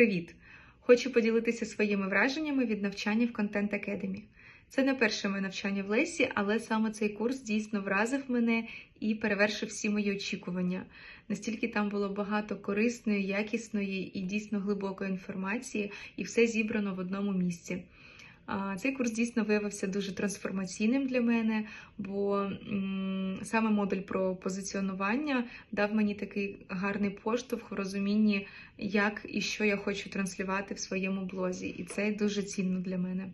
Привіт! Хочу поділитися своїми враженнями від навчання в Content Academy. Це не перше моє навчання в Лесі, але саме цей курс дійсно вразив мене і перевершив всі мої очікування. Настільки там було багато корисної, якісної і дійсно глибокої інформації, і все зібрано в одному місці. Цей курс дійсно виявився дуже трансформаційним для мене, бо саме модуль про позиціонування дав мені такий гарний поштовх в розумінні, як і що я хочу транслювати в своєму блозі, і це дуже цінно для мене.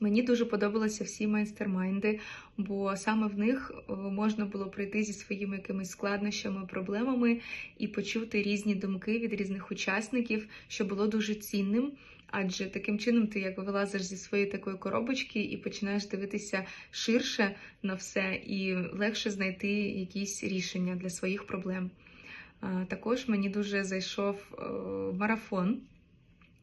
Мені дуже подобалися всі майстермайнди, бо саме в них е, можна було прийти зі своїми якимись складнощами, проблемами і почути різні думки від різних учасників, що було дуже цінним. Адже таким чином ти як вилазиш зі своєї такої коробочки і починаєш дивитися ширше на все, і легше знайти якісь рішення для своїх проблем. Також мені дуже зайшов е, марафон,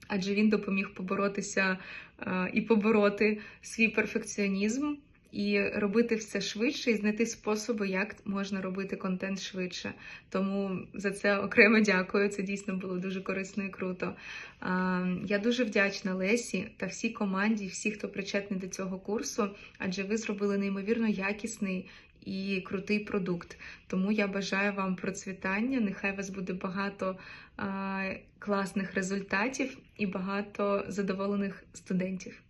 адже він допоміг поборотися е, і побороти свій перфекціонізм. І робити все швидше, і знайти способи, як можна робити контент швидше. Тому за це окремо дякую. Це дійсно було дуже корисно і круто. А, Я дуже вдячна Лесі та всій команді, всі, хто причетний до цього курсу, адже ви зробили неймовірно якісний і крутий продукт. Тому я бажаю вам процвітання. Нехай у вас буде багато а, класних результатів і багато задоволених студентів.